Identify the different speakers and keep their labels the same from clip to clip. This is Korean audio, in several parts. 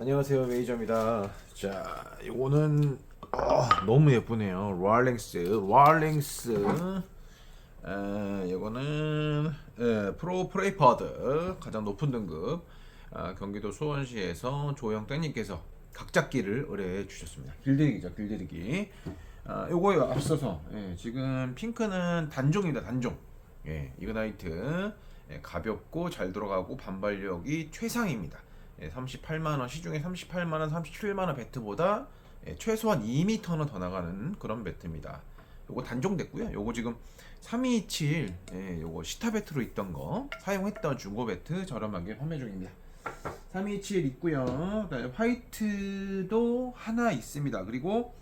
Speaker 1: 안녕하세요 메이저입니다. 자 이거는 어, 너무 예쁘네요. 롤링스 롤링스 에, 이거는 에, 프로 프레이퍼드. 가장 높은 등급. 아, 경기도 수원시에서 조영 땡님께서 각잡기를 의뢰해 주셨습니다. 길들이기죠 길들이기. 아, 요거에 앞서서 예, 지금 핑크는 단종입니다 단종. 예, 이그나이트. 예, 가볍고 잘 들어가고 반발력이 최상입니다. 예, 38만 원 시중에 38만 원, 37만 원 배트보다 예, 최소한 2m는 더 나가는 그런 배트입니다. 요거 단종됐고요. 요거 지금 3227 예, 요거 시타 배트로 있던 거 사용했던 중고 배트 저렴하게 판매 중입니다. 3227 있고요. 화이트도 하나 있습니다. 그리고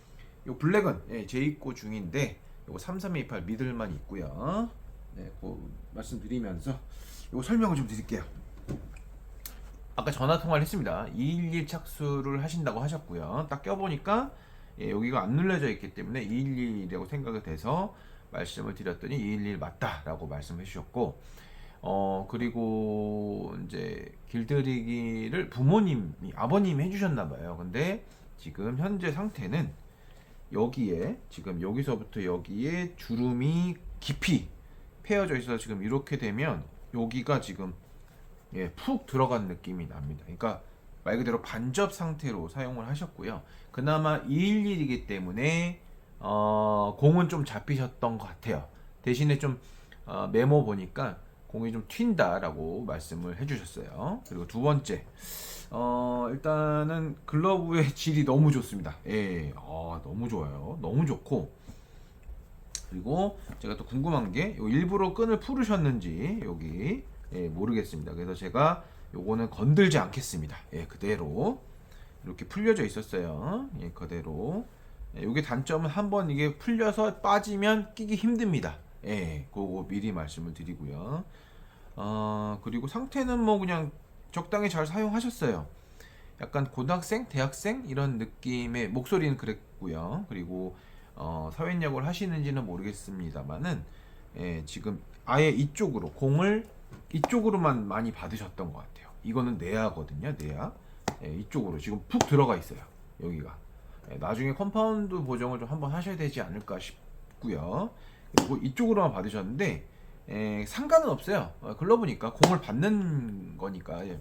Speaker 1: 요 블랙은 예, 재입고 중인데 요거 3328 미들만 있고요. 네, 그 말씀드리면서 요거 설명을 좀 드릴게요. 아까 전화 통화를 했습니다. 211 착수를 하신다고 하셨고요. 딱 껴보니까 예, 여기가 안 눌려져 있기 때문에 211이라고 생각이 돼서 말씀을 드렸더니 211 맞다라고 말씀해 주셨고 어 그리고 이제 길들이기를 부모님이 아버님이 해주셨나 봐요. 근데 지금 현재 상태는 여기에 지금 여기서부터 여기에 주름이 깊이 패여져 있어서 지금 이렇게 되면 여기가 지금 예, 푹 들어간 느낌이 납니다. 그러니까 말 그대로 반접 상태로 사용을 하셨고요. 그나마 211이기 때문에 어, 공은 좀 잡히셨던 것 같아요. 대신에 좀 어, 메모 보니까 공이 좀 튄다라고 말씀을 해주셨어요. 그리고 두 번째, 어, 일단은 글러브의 질이 너무 좋습니다. 예, 아, 너무 좋아요. 너무 좋고, 그리고 제가 또 궁금한 게요 일부러 끈을 풀으셨는지 여기 예, 모르겠습니다. 그래서 제가 요거는 건들지 않겠습니다. 예, 그대로 이렇게 풀려져 있었어요. 예, 그대로. 예, 요게 단점은 한번 이게 풀려서 빠지면 끼기 힘듭니다. 예, 그거 미리 말씀을 드리고요. 어, 그리고 상태는 뭐 그냥 적당히 잘 사용하셨어요. 약간 고등학생, 대학생 이런 느낌의 목소리는 그랬고요. 그리고 어, 사회역을 하시는지는 모르겠습니다만은 예, 지금 아예 이쪽으로 공을 이쪽으로만 많이 받으셨던 것 같아요. 이거는 내야거든요, 내야. 예, 이쪽으로 지금 푹 들어가 있어요. 여기가. 예, 나중에 컴파운드 보정을 좀 한번 하셔야 되지 않을까 싶고요. 그리고 이쪽으로만 받으셨는데 예, 상관은 없어요. 어, 글러브니까 공을 받는 거니까. 예.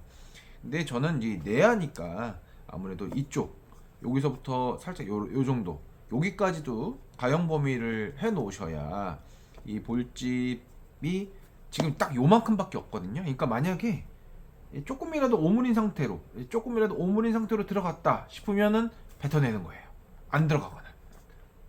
Speaker 1: 근데 저는 이제 내야니까 아무래도 이쪽 여기서부터 살짝 요, 요 정도 여기까지도 가형 범위를 해 놓으셔야 이 볼집이 지금 딱 요만큼밖에 없거든요. 그러니까 만약에 조금이라도 오물인 상태로 조금이라도 오물인 상태로 들어갔다 싶으면은 뱉어내는 거예요. 안 들어가거나.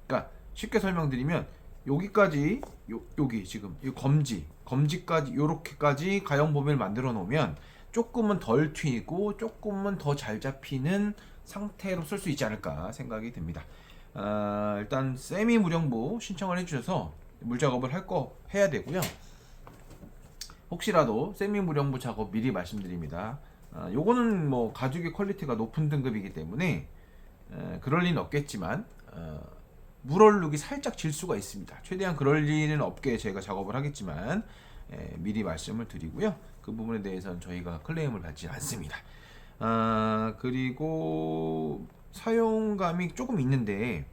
Speaker 1: 그러니까 쉽게 설명드리면 여기까지 요, 여기 지금 이 검지 검지까지 요렇게까지 가형 범위를 만들어 놓으면 조금은 덜 튀고 조금은 더 잘 잡히는 상태로 쓸 수 있지 않을까 생각이 듭니다. 아, 일단 세미 무령부 신청을 해주셔서 물 작업을 할 거 해야 되고요. 혹시라도 세미 무령부 작업 미리 말씀드립니다. 아, 요거는 뭐 가죽의 퀄리티가 높은 등급이기 때문에 에, 그럴 리는 없겠지만 어, 물얼룩이 살짝 질 수가 있습니다. 최대한 그럴 리는 없게 제가 작업을 하겠지만 에, 미리 말씀을 드리고요. 그 부분에 대해서는 저희가 클레임을 받지 않습니다. 아, 그리고 사용감이 조금 있는데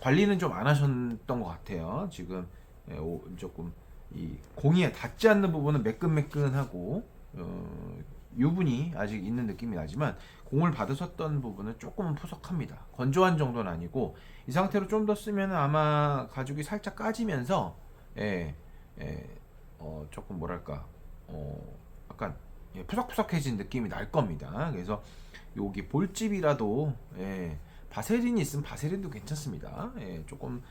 Speaker 1: 관리는 좀 안 하셨던 것 같아요. 지금 에, 오, 조금 이 공이 닿지 않는 부분은 매끈매끈하고 어, 유분이 아직 있는 느낌이 나지만 공을 받으셨던 부분은 조금은 푸석합니다. 건조한 정도는 아니고 이 상태로 좀 더 쓰면 아마 가죽이 살짝 까지면서 예, 예, 어, 조금 뭐랄까 어, 약간 예, 푸석푸석해진 느낌이 날 겁니다. 그래서 여기 볼집이라도 예, 바세린이 있으면 바세린도 괜찮습니다. 예, 조금 예,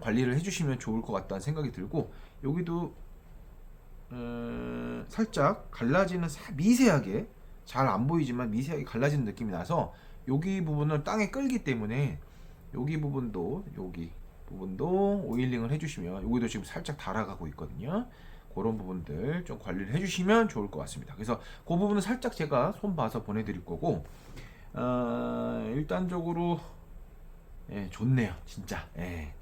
Speaker 1: 관리를 해주시면 좋을 것 같다는 생각이 들고 여기도 음, 살짝 갈라지는 사- 미세하게 잘 안 보이지만 미세하게 갈라지는 느낌이 나서 여기 부분을 땅에 끌기 때문에 여기 부분도 여기 부분도 오일링을 해주시면 여기도 지금 살짝 달아가고 있거든요. 그런 부분들 좀 관리를 해주시면 좋을 것 같습니다. 그래서 그 부분은 살짝 제가 손 봐서 보내드릴 거고 어, 일단적으로 예, 좋네요, 진짜. 예.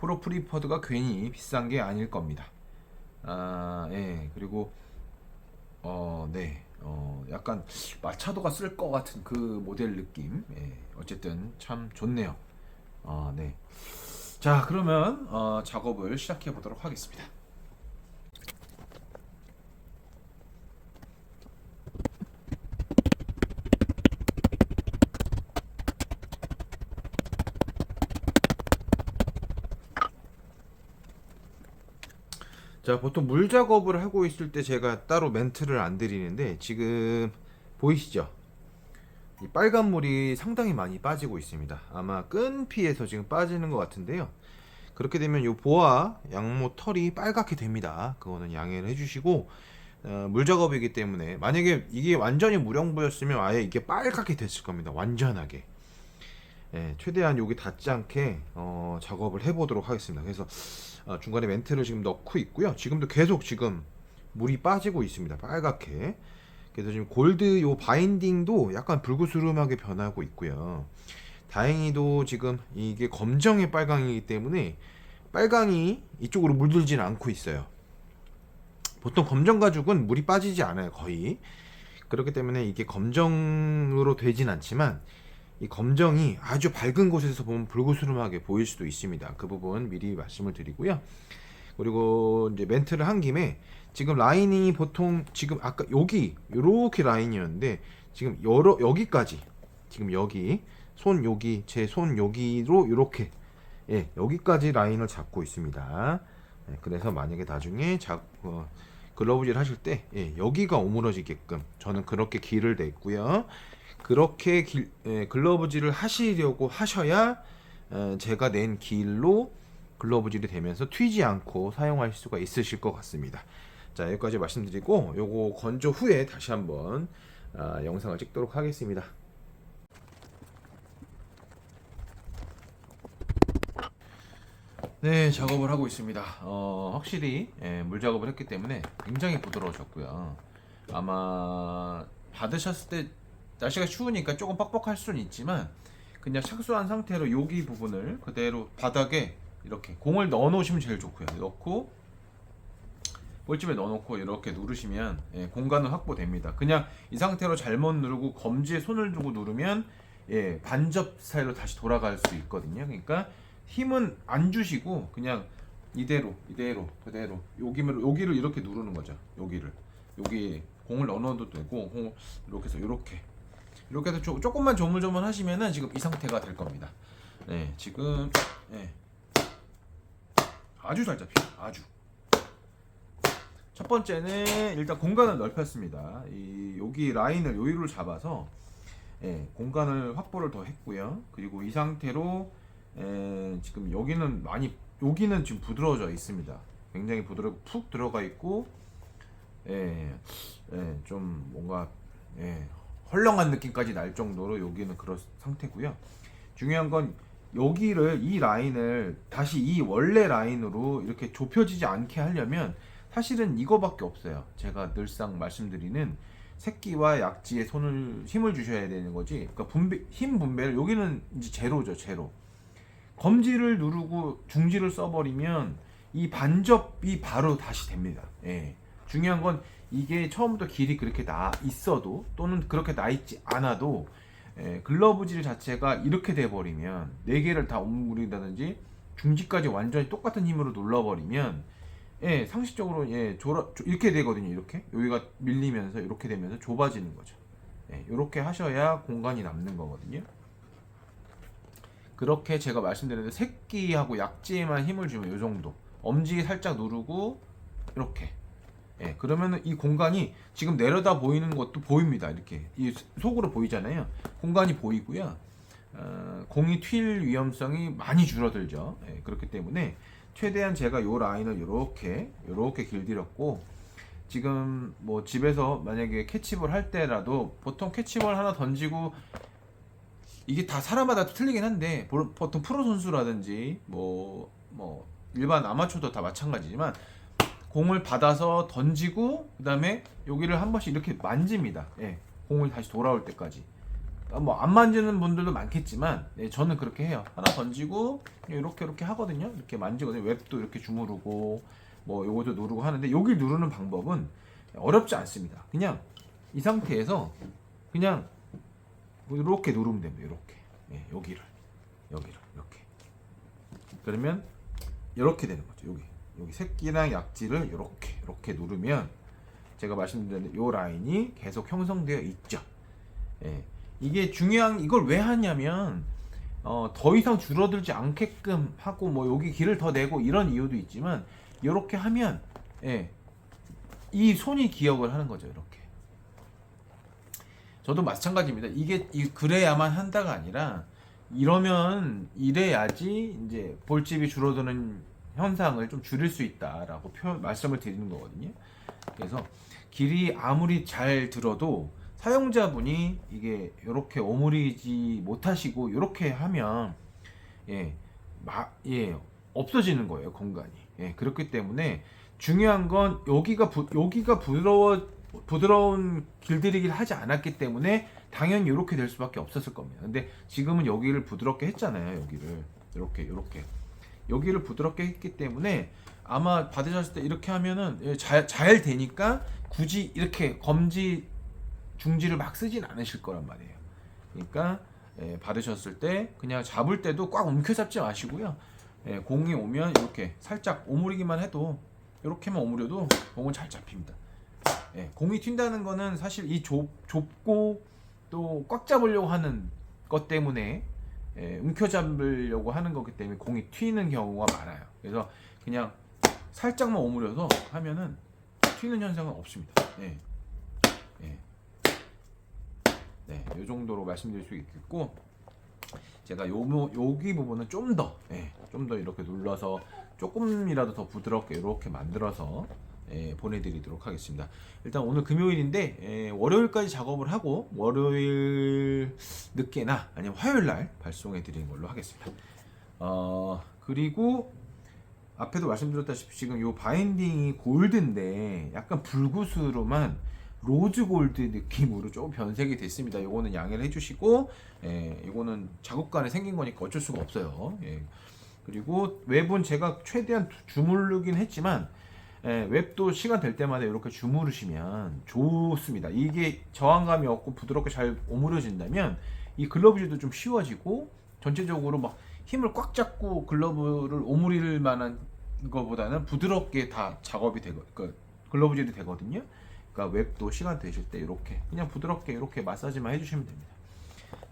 Speaker 1: 프로 프리퍼드가 괜히 비싼 게 아닐 겁니다. 아, 예. 그리고 어, 네. 어, 약간 마차도가 쓸 것 같은 그 모델 느낌. 예, 어쨌든 참 좋네요. 아, 네. 자, 그러면 어, 작업을 시작해 보도록 하겠습니다. 자, 보통 물 작업을 하고 있을 때 제가 따로 멘트를 안 드리는데 지금 보이시죠? 이 빨간 물이 상당히 많이 빠지고 있습니다. 아마 끈피에서 지금 빠지는 것 같은데요. 그렇게 되면 요 보아 양모 털이 빨갛게 됩니다. 그거는 양해를 해주시고 어, 물 작업이기 때문에 만약에 이게 완전히 무령부였으면 아예 이게 빨갛게 됐을 겁니다. 완전하게. 예, 최대한 여기 닿지 않게 어, 작업을 해보도록 하겠습니다. 그래서 어, 중간에 멘트를 지금 넣고 있고요. 지금도 계속 지금 물이 빠지고 있습니다. 빨갛게. 그래서 지금 골드 요 바인딩도 약간 불구스름하게 변하고 있고요. 다행히도 지금 이게 검정의 빨강이기 때문에 빨강이 이쪽으로 물들지는 않고 있어요. 보통 검정 가죽은 물이 빠지지 않아요, 거의. 그렇기 때문에 이게 검정으로 되진 않지만 이 검정이 아주 밝은 곳에서 보면 불구스름하게 보일 수도 있습니다. 그 부분 미리 말씀을 드리고요. 그리고 이제 멘트를 한 김에 지금 라인이 보통 지금 아까 여기 요렇게 라인이었는데 지금 여러 여기까지 지금 여기 손 여기 제 손 여기로 요렇게 예 여기까지 라인을 잡고 있습니다. 예, 그래서 만약에 나중에 작 어, 글러브질 하실 때 예, 여기가 오므러지게끔 저는 그렇게 길을 냈고요. 그렇게 길, 예, 글러브질을 하시려고 하셔야 어, 제가 낸 길로 글러브질이 되면서 튀지 않고 사용하실 수가 있으실 것 같습니다. 자 여기까지 말씀드리고 요거 건조 후에 다시 한번 아, 영상을 찍도록 하겠습니다. 네 작업을 하고 있습니다. 어, 확실히 예, 물 작업을 했기 때문에 굉장히 부드러워졌고요. 아마 받으셨을 때 날씨가 추우니까 조금 뻑뻑할 수는 있지만 그냥 착수한 상태로 여기 부분을 그대로 바닥에 이렇게 공을 넣어 놓으시면 제일 좋고요. 넣고 볼집에 넣어놓고 이렇게 누르시면 예, 공간은 확보됩니다. 그냥 이 상태로 잘못 누르고 검지에 손을 두고 누르면 예, 반접 스타일로 다시 돌아갈 수 있거든요. 그러니까 힘은 안 주시고 그냥 이대로 이대로 그대로 여기를 여기를 이렇게 누르는 거죠. 여기를 여기 공을 넣어도 되고 공 이렇게 해서 이렇게 이렇게 해서 조, 조금만 조물조물 하시면은 지금 이 상태가 될 겁니다. 네, 지금 예. 아주 잘 잡혀. 아주. 첫 번째는 일단 공간을 넓혔습니다. 이 여기 라인을 요유를 잡아서 예, 공간을 확보를 더 했고요. 그리고 이 상태로 예, 지금 여기는 많이 여기는 지금 부드러워져 있습니다. 굉장히 부드럽고 푹 들어가 있고 예, 예, 좀 뭔가 예, 헐렁한 느낌까지 날 정도로 여기는 그런 상태고요. 중요한 건 여기를 이 라인을 다시 이 원래 라인으로 이렇게 좁혀지지 않게 하려면 사실은 이거밖에 없어요. 제가 늘상 말씀드리는 새끼와 약지에 손을 힘을 주셔야 되는 거지. 그러니까 분배 힘 분배를 여기는 이제 제로죠, 제로. 검지를 누르고 중지를 써버리면 이 반접이 바로 다시 됩니다. 예. 중요한 건 이게 처음부터 길이 그렇게 나 있어도 또는 그렇게 나 있지 않아도 예, 글러브질 자체가 이렇게 돼 버리면 네 개를 다 오므린다든지 중지까지 완전히 똑같은 힘으로 눌러버리면 예, 상식적으로 예, 조라, 조- 이렇게 되거든요. 이렇게 여기가 밀리면서 이렇게 되면서 좁아지는 거죠. 예, 이렇게 하셔야 공간이 남는 거거든요. 그렇게 제가 말씀드렸는데 새끼하고 약지에만 힘을 주면 이 정도. 엄지 살짝 누르고 이렇게. 예, 그러면은 이 공간이 지금 내려다 보이는 것도 보입니다. 이렇게 이 속으로 보이잖아요. 공간이 보이고요. 어, 공이 튈 위험성이 많이 줄어들죠. 예, 그렇기 때문에 최대한 제가 요 라인을 이렇게 이렇게 길들였고 지금 뭐 집에서 만약에 캐치볼 할 때라도 보통 캐치볼 하나 던지고 이게 다 사람마다 틀리긴 한데 보- 보통 프로 선수라든지 뭐뭐 일반 아마추어도 다 마찬가지지만 공을 받아서 던지고 그 다음에 여기를 한 번씩 이렇게 만집니다. 예, 공을 다시 돌아올 때까지. 뭐 안 만지는 분들도 많겠지만 예, 저는 그렇게 해요. 하나 던지고 이렇게 이렇게 하거든요. 이렇게 만지거든요. 웹도 이렇게 주무르고 뭐 요것도 누르고 하는데 여기 누르는 방법은 어렵지 않습니다. 그냥 이 상태에서 그냥 이렇게 누르면 됩니다. 이렇게 예, 여기를 여기를 이렇게 그러면 이렇게 되는 거죠. 여기 여기 새끼랑 약지를 이렇게 이렇게 누르면 제가 말씀드린 요 라인이 계속 형성되어 있죠. 예, 이게 중요한 이걸 왜 하냐면 어, 더 이상 줄어들지 않게끔 하고 뭐 여기 길을 더 내고 이런 이유도 있지만 이렇게 하면 예, 이 손이 기억을 하는 거죠. 이렇게. 저도 마찬가지입니다. 이게 이 그래야만 한다가 아니라 이러면 이래야지 이제 볼집이 줄어드는 현상을 좀 줄일 수 있다라고 표, 말씀을 드리는 거거든요. 그래서 길이 아무리 잘 들어도 사용자분이 이게 이렇게 오므리지 못하시고 이렇게 하면 예, 마, 예, 없어지는 거예요 공간이. 예, 그렇기 때문에 중요한 건 여기가 부, 여기가 부드러워 부드러운 길들이기를 하지 않았기 때문에 당연히 이렇게 될 수밖에 없었을 겁니다. 근데 지금은 여기를 부드럽게 했잖아요. 여기를 이렇게 이렇게 여기를 부드럽게 했기 때문에 아마 받으셨을 때 이렇게 하면은 예, 잘, 잘 되니까 굳이 이렇게 검지 중지를 막 쓰진 않으실 거란 말이에요. 그러니까 예, 받으셨을 때 그냥 잡을 때도 꽉 움켜 잡지 마시고요. 예, 공이 오면 이렇게 살짝 오므리기만 해도 이렇게만 오므려도 공은 잘 잡힙니다. 예, 공이 튄다는 거는 사실 이 좁, 좁고 또 꽉 잡으려고 하는 것 때문에 예, 움켜잡으려고 하는 거기 때문에 공이 튀는 경우가 많아요. 그래서 그냥 살짝만 오므려서 하면은 튀는 현상은 없습니다. 예. 예. 네, 이 정도로 말씀드릴 수 있겠고 제가 요 부- 여기 부분은 좀 더, 예, 좀 더 이렇게 눌러서 조금이라도 더 부드럽게 이렇게 만들어서 예, 보내드리도록 하겠습니다. 일단 오늘 금요일인데 예, 월요일까지 작업을 하고 월요일 늦게나 아니면 화요일 날 발송해 드리는 걸로 하겠습니다. 어 그리고 앞에도 말씀드렸다시피 지금 요 바인딩이 골드인데 약간 불구스로만 로즈 골드 느낌으로 조금 변색이 됐습니다. 요거는 양해를 해주시고, 예, 요거는 작업간에 생긴 거니까 어쩔 수가 없어요. 예. 그리고 웹은 제가 최대한 주무르긴 했지만, 예, 웹도 시간 될 때마다 이렇게 주무르시면 좋습니다. 이게 저항감이 없고 부드럽게 잘 오므려진다면 이 글러브질도 좀 쉬워지고 전체적으로 막 힘을 꽉 잡고 글러브를 오므릴 만한 거보다는 부드럽게 다 작업이 되고 그 글러브질이 되거든요. 그러니까 웹도 시간 되실 때 이렇게 그냥 부드럽게 이렇게 마사지만 해주시면 됩니다.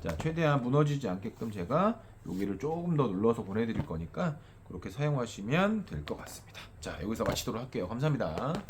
Speaker 1: 자 최대한 무너지지 않게끔 제가 여기를 조금 더 눌러서 보내드릴 거니까 그렇게 사용하시면 될 것 같습니다. 자 여기서 마치도록 할게요. 감사합니다.